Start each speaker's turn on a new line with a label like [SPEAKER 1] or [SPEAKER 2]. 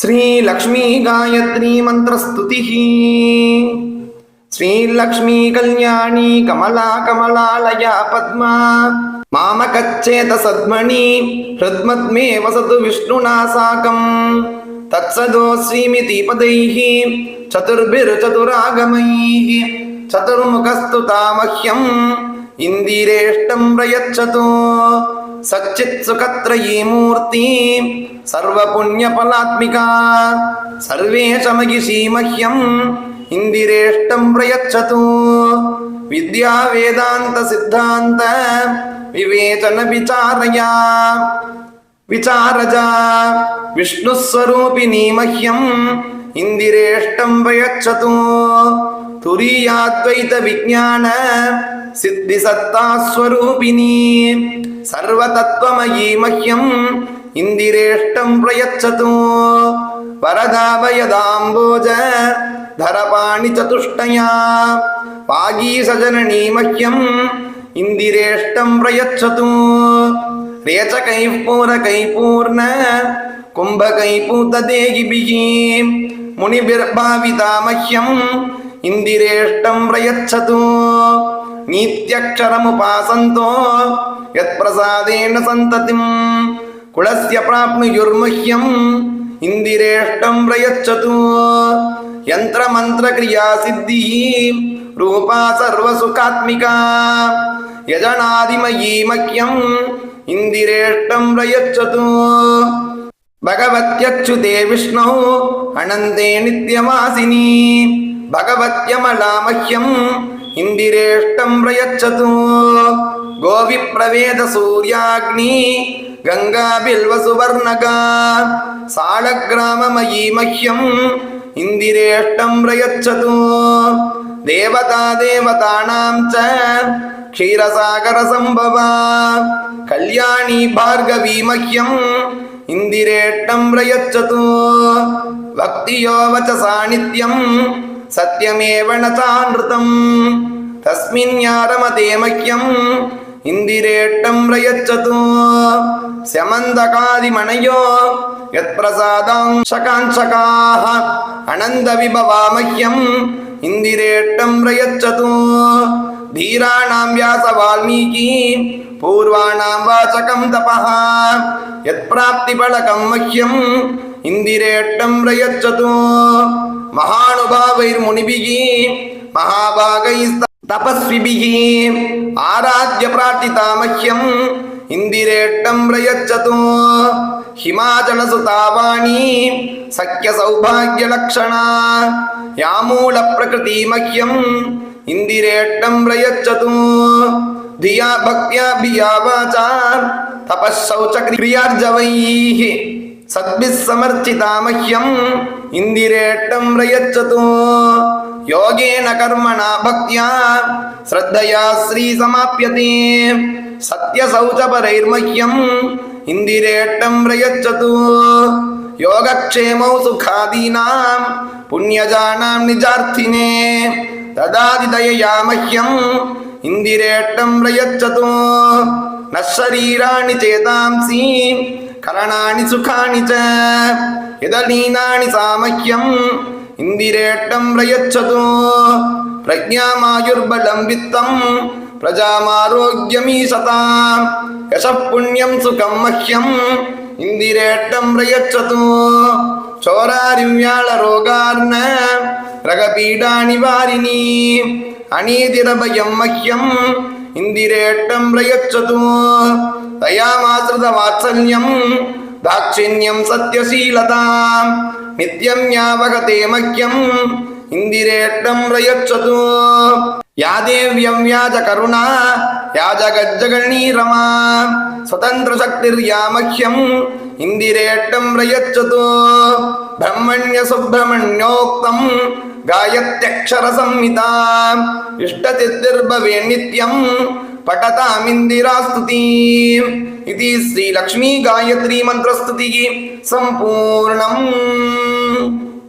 [SPEAKER 1] శ్రీలక్ష్మీ గాయత్రీ మంత్రస్తుతి శ్రీలక్ష్మీ కళ్యాణీ కమలా కమలాలయా పద్మా మామకచ్చేత సద్మణి హృద్మద్మే వసతు విష్ణునా సాకం తత్సదో శ్రీమితి పదై చతుర్భిర్చతురాగమై చతుర్ముఖస్తుతామహ్యం ఇందిరేష్టం ప్రయచ్చతో சச்சித் சுகத்ரயீ மூர்த்தி சர்வ புண்ணிய பலாத்மிகா சர்வேஷமகிஷீ மஹ்யம் இந்திரேஷ்டம் பிரயச்சது வித்யா வேதாந்த சித்தாந்த விவேச்சன விசாரயா விசாரஜா விஷ்ணுஸ்வரூபிணீ மஹ்யம் இந்திரேஷ்டம் பிரயச்சது துரியாத்வைத விஜான சித்தி சத்தா ஸ்வரூபிணீ सिद्धिसत्तास्वरूपिणी सर्वतत्त्वमयी मह्यम् इन्दिरेष्टं प्रयच्छतु वरदाभयदाम्बोज धरपाणिचतुष्टया वागीसजननी मह्यम् इन्दिरेष्टं प्रयच्छतु रेचकैः पूरकैः पूर्ण कुम्भकैः पूतदेहिभिः मुनिभिर्भाविता मह्यम् इन्दिरेष्टं प्रयच्छतु नित्यक्षरमुपासन्तो यत्प्रसादेन सन्ततिम् कुलस्य प्राप्नुयुर्मह्यम् इन्दिरेष्टं प्रयच्छतु यन्त्रमन्त्रक्रियासिद्धिः रूपा सर्वसुखात्मिका यजनादिमयी मह्यम् इन्दिरेष्टं प्रयच्छतु भगवत्यच्युते विष्णौ अनन्ते नित्यवासिनी भगवत्यमला मह्यम् इन्दिरेष्टं प्रयच्छतु गोविप्रवेदसूर्याग्नि गङ्गाबिल्वसुवर्णगा सालग्राममयी मह्यम् इन्दिरेष्टं प्रयच्छतु देवता देवतानां च क्षीरसागरसम्भवा कल्याणी भार्गवी मह्यम् इन्दिरेष्टं प्रयच्छतु भक्तियो वचसा नित्यम् സത്യമേവ നൃതം തസ്മിന്യാരമതേ മഹ്യം ഇന്ദിരേട്ടം പ്രയച്ഛതു ശമന്തകാതിമണയോ യത്പ്രസാദാംശകാംശകാഹ അനന്തവിഭവാമഹ്യം ഇന്ദിരേട്ടം പ്രയച്ഛതു ധീരാണാം വ്യാസ വാൽമീകി പൂർവാണാം വാചകം തപഃ യത്പ്രാപ്തിഫലകം മഹ്യം यत्प्राप्तिफलकं मह्यम् इन्दिरेष्टं प्रयच्छतु महानुभावैर्मुनिभिः महाभागैस्तपस्विभिः आराध्य प्रार्थिता मह्यम् इन्दिरेष्टं प्रयच्छतु हिमाचलसुतावाणी सख्यसौभाग्यलक्षणा यामूलप्रकृति मह्यम् इन्दिरेष्टं प्रयच्छतु धिया भक्त्याभिया वाचा तपःशौचक्रियार्जवैः சத்பிசமர்ச்சிதாமஹ்யம் இந்திரேட்டம் ரயச்சதோ. யோகேன கர்மணா பக்தியா ஸ்ரத்தயா ஸ்ரீ சமாப்யதே சத்யசௌச்சபரைர்மஹ்யம் இந்திரேட்டம் ரயச்சதோ யோகக்ஷேமௌ சுகாதீனாம் புண்ணியஜானாம் நிஜார்த்தினே ததாதிதயா மஹ்யம் இந்திரேட்டம் ரயச்சதோ ந சரீராணி சேதாம்சி கரணாணி சுகாணி ச எதலீனானி சாமக்கியம் இந்திரேட்டம் பிரயச்சதோ பிரஜாமாயுர்பலம் வித்தம் பிரஜாமாரோக்கியமீசதாம் யச புண்ணியம் சுகம் மஹ்யம் இந்திரேட்டம் பிரயச்சதோ சோராரிவ்யாள ரோகார்ண ரகபீடா நிவாரிணி அநீதிரபயம் மஹ்யம் இந்திரேட்டம் பிரயச்சதோ प्रयच्छतु दयामाश्रितवात्सल्यम् दाक्षिण्यं सत्यशीलतां नित्यं यावगते मह्यम् इन्दिरेष्टं प्रयच्छतु या देव्यं व्याजकरुणा या जगज्जगणीरमा स्वतन्त्रशक्तिर्या मह्यम् इन्दिरेष्टं प्रयच्छतु ब्रह्मण्यसुब्रह्मण्योक्तं गायत्यक्षरसंहिता इष्टसिद्धिर्भवे नित्यं पठतामिन्दिरास्तुतिम् इति श्रीलक्ष्मी गायत्री मन्त्रस्तुतिः सम्पूर्णम्